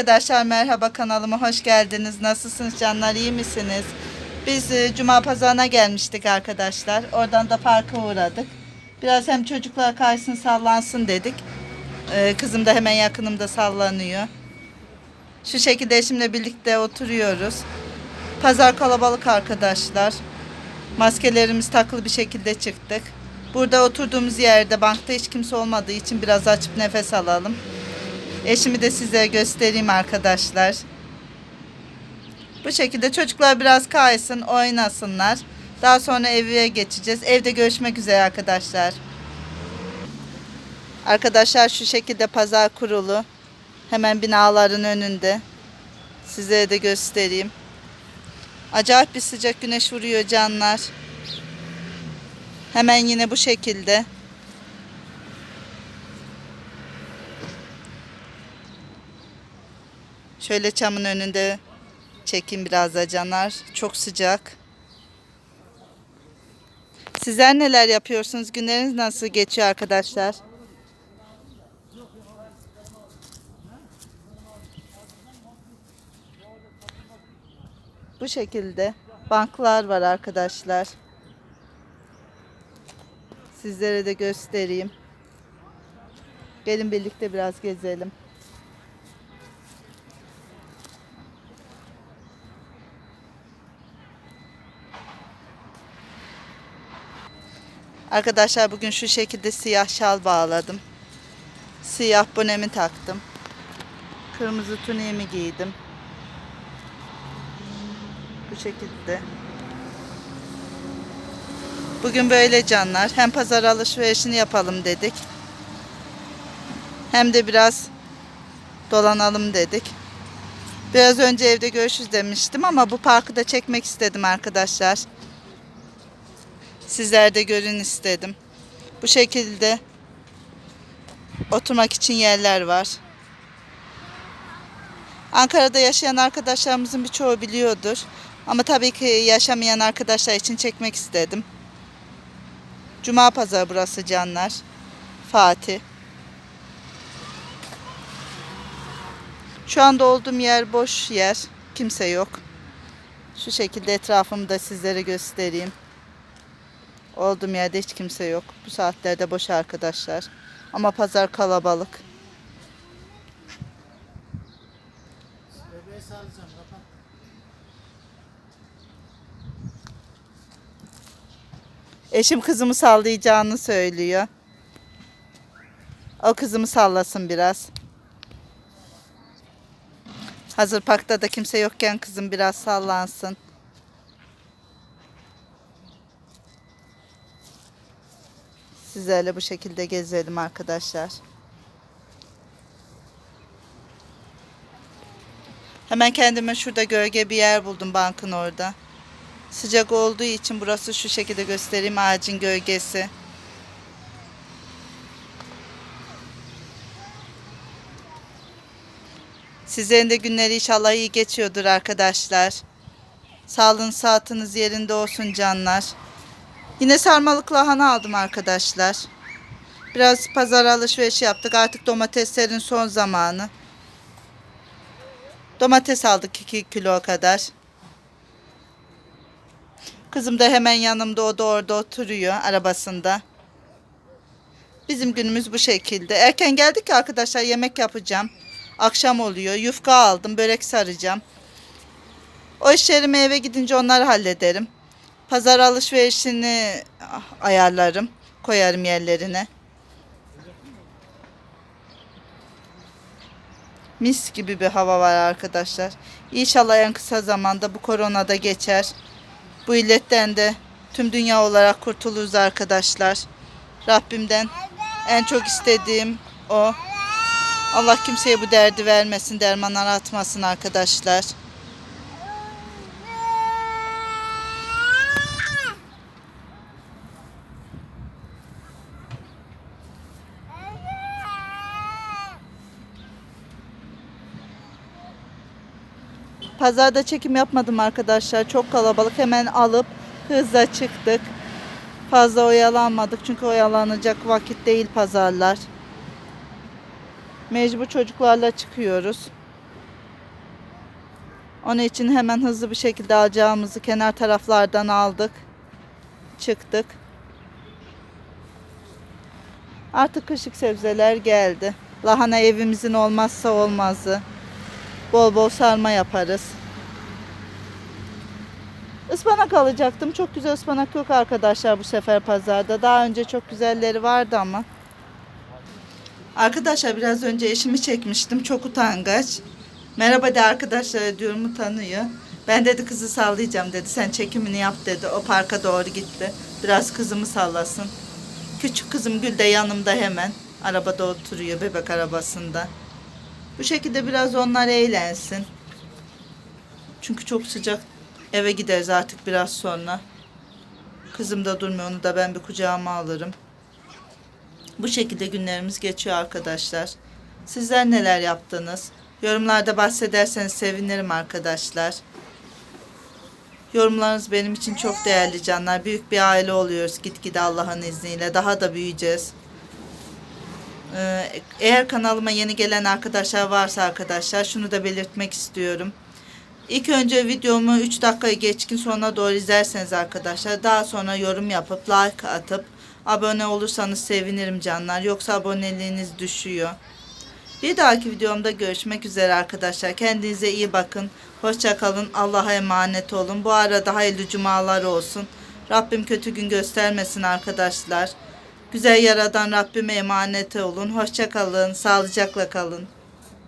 Arkadaşlar merhaba kanalıma hoş geldiniz. Nasılsınız canlar iyi misiniz? Biz e, Cuma pazarına gelmiştik arkadaşlar. Oradan da parka uğradık. Biraz hem çocuklar kaysın sallansın dedik. E, kızım da hemen yakınımda sallanıyor. Şu şekilde eşimle birlikte oturuyoruz. Pazar kalabalık arkadaşlar. Maskelerimiz takılı bir şekilde çıktık. Burada oturduğumuz yerde bankta hiç kimse olmadığı için biraz açıp nefes alalım. Eşimi de size göstereyim arkadaşlar. Bu şekilde çocuklar biraz kaysın, oynasınlar. Daha sonra eve geçeceğiz. Evde görüşmek üzere arkadaşlar. Arkadaşlar şu şekilde pazar kurulu. Hemen binaların önünde. Size de göstereyim. Acayip bir sıcak güneş vuruyor canlar. Hemen yine bu şekilde. Şöyle çamın önünde çekeyim biraz da canlar. Çok sıcak. Sizler neler yapıyorsunuz? Günleriniz nasıl geçiyor arkadaşlar? Bu şekilde banklar var arkadaşlar. Sizlere de göstereyim. Gelin birlikte biraz gezelim. Arkadaşlar bugün şu şekilde siyah şal bağladım. Siyah bonemi taktım. Kırmızı tuniğimi giydim. Bu şekilde. Bugün böyle canlar. Hem pazar alışverişini yapalım dedik. Hem de biraz dolanalım dedik. Biraz önce evde görüşürüz demiştim ama bu parkı da çekmek istedim arkadaşlar. Sizler de görün istedim. Bu şekilde oturmak için yerler var. Ankara'da yaşayan arkadaşlarımızın birçoğu biliyordur. Ama tabii ki yaşamayan arkadaşlar için çekmek istedim. Cuma pazarı burası canlar. Fatih. Şu anda olduğum yer boş yer. Kimse yok. Şu şekilde etrafımı da sizlere göstereyim. Olduğum yerde hiç kimse yok. Bu saatlerde boş arkadaşlar. Ama pazar kalabalık. Eşim kızımı sallayacağını söylüyor. O kızımı sallasın biraz. Hazır parkta da kimse yokken kızım biraz sallansın. Sizlerle bu şekilde gezelim arkadaşlar. Hemen kendime şurada gölge bir yer buldum bankın orada. Sıcak olduğu için burası şu şekilde göstereyim ağacın gölgesi. Sizlerin de günleri inşallah iyi geçiyordur arkadaşlar. Sağlığın saatiniz yerinde olsun canlar. Yine sarmalık lahana aldım arkadaşlar. Biraz pazar alışverişi yaptık. Artık domateslerin son zamanı. Domates aldık 2 kilo kadar. Kızım da hemen yanımda o da orada oturuyor arabasında. Bizim günümüz bu şekilde. Erken geldik ki arkadaşlar yemek yapacağım. Akşam oluyor. Yufka aldım. Börek saracağım. O işlerimi eve gidince onları hallederim. Pazar alışverişini ayarlarım. Koyarım yerlerine. Mis gibi bir hava var arkadaşlar. İnşallah en kısa zamanda bu korona da geçer. Bu illetten de tüm dünya olarak kurtuluruz arkadaşlar. Rabbimden en çok istediğim o. Allah kimseye bu derdi vermesin, dermanlar atmasın arkadaşlar. Pazarda çekim yapmadım arkadaşlar. Çok kalabalık. Hemen alıp hızla çıktık. Fazla oyalanmadık çünkü oyalanacak vakit değil pazarlar. Mecbur çocuklarla çıkıyoruz. Onun için hemen hızlı bir şekilde alacağımızı kenar taraflardan aldık. Çıktık. Artık kışlık sebzeler geldi. Lahana evimizin olmazsa olmazı. Bol bol sarma yaparız. Ispanak alacaktım. Çok güzel ıspanak yok arkadaşlar bu sefer pazarda. Daha önce çok güzelleri vardı ama. Arkadaşlar biraz önce eşimi çekmiştim. Çok utangaç. Merhaba de arkadaşlar diyorum utanıyor. Ben dedi kızı sallayacağım dedi. Sen çekimini yap dedi. O parka doğru gitti. Biraz kızımı sallasın. Küçük kızım Gül de yanımda hemen. Arabada oturuyor bebek arabasında. Bu şekilde biraz onlar eğlensin. Çünkü çok sıcak. Eve gideriz artık biraz sonra. Kızım da durmuyor. Onu da ben bir kucağıma alırım. Bu şekilde günlerimiz geçiyor arkadaşlar. Sizler neler yaptınız? Yorumlarda bahsederseniz sevinirim arkadaşlar. Yorumlarınız benim için çok değerli canlar. Büyük bir aile oluyoruz gitgide Allah'ın izniyle. Daha da büyüyeceğiz. Ee, Eğer kanalıma yeni gelen arkadaşlar varsa arkadaşlar şunu da belirtmek istiyorum. İlk önce videomu 3 dakikayı geçkin sonuna doğru izlerseniz arkadaşlar daha sonra yorum yapıp like atıp abone olursanız sevinirim canlar. Yoksa aboneliğiniz düşüyor. Bir dahaki videomda görüşmek üzere arkadaşlar. Kendinize iyi bakın. Hoşça kalın. Allah'a emanet olun. Bu arada hayırlı cumalar olsun. Rabbim kötü gün göstermesin arkadaşlar. Güzel yaradan Rabbime emanet olun. Hoşça kalın. Sağlıcakla kalın.